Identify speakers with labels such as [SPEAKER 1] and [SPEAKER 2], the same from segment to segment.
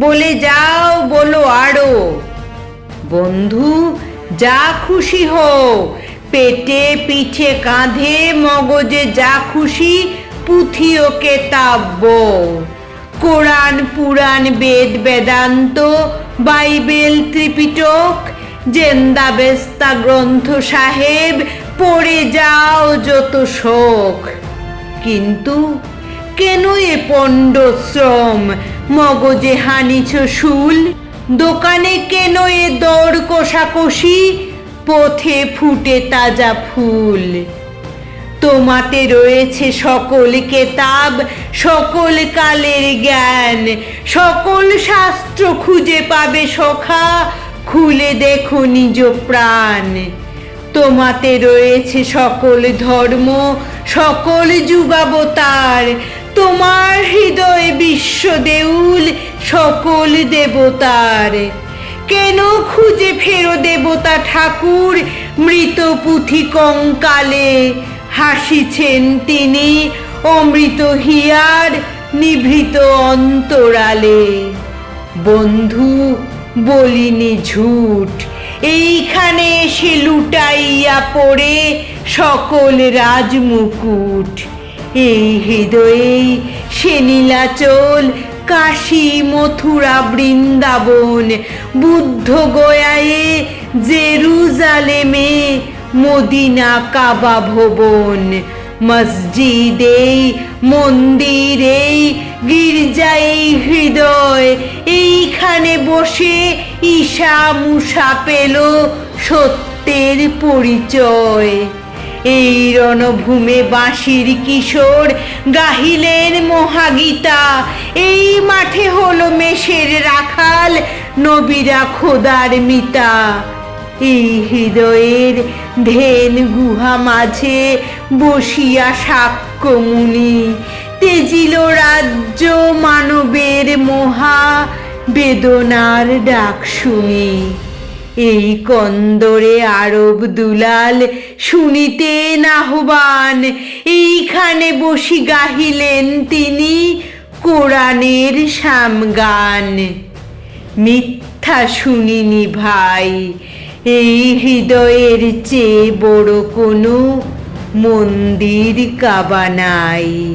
[SPEAKER 1] বলে যাও, বলো আরও। বন্ধু, যা খুশি হও। পেটে পিঠে কাঁধে মগজে যা খুশি পুঁথি ও কেতাব্য কোরআন, পুরাণ, বেদ, বেদান্ত, বাইবেল, ত্রিপিটক জেন্দাবেস্তা গ্রন্থ সাহেব, পড়ে যাও যত শোক। কিন্তু কেন এ পণ্ডশ্রম মগজে হানিছ শুল, দোকানে কেন এ দৌড় কষাকষি? পথে ফুটে তাজা ফুল। তোমাতে রয়েছে সকল কেতাব, সকল কালের জ্ঞান, সকল শাস্ত্র খুঁজে পাবে সখা, খুলে দেখো নিজ প্রাণ। তোমাতে রয়েছে সকল ধর্ম, সকল যুগাবতার, তোমার হৃদয়ে বিশ্ব দেউল সকল দেবতার। কেন খুঁজে ফেরো দেবতা ঠাকুর মৃত পুঁথি কঙ্কালে? হাসিছেন তিনি অমৃত হিয়ার নিভৃত অন্তরালে। বন্ধু, বলিনি ঝুট, এইখানে এসে লুটাইয়া পড়ে সকল রাজমুকুট। এই হৃদয়েই সে নীলাচল কাশী মথুরা বৃন্দাবন, বুদ্ধ গয়ায়ে জেরুজালেমে মদিনা কাবা ভবন, মসজিদেই, মন্দিরেই গির্জাই হৃদয়, এইখানে বসে ঈশা মুষা পেল সত্যের পরিচয়। এই রণভূমে বাঁশির কিশোর গাহিলেন মহাগীতা। এই মাঠে হলো মেষের রাখাল, নবীরা খোদার মিতা। এই হৃদয়ের ধেন গুহা মাঝে বসিয়া সাক্ষ্য মুনি। তেজিল রাজ্য মানবের মহা বেদনার ডাক শুনি। এই কন্দরে আরব দুলাল শুনিতেন আহ্বান এইখানে বসি গাহিলেন তিনি কোরআনের সামগান মিথ্যা শুনিনি ভাই, এই হৃদয়ের চেয়ে বড় কোনো মন্দির কাবা নাই।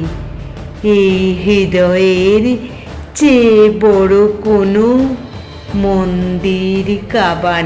[SPEAKER 1] এই হৃদয়ের চেয়ে বড় কোনো মন্দির কাবা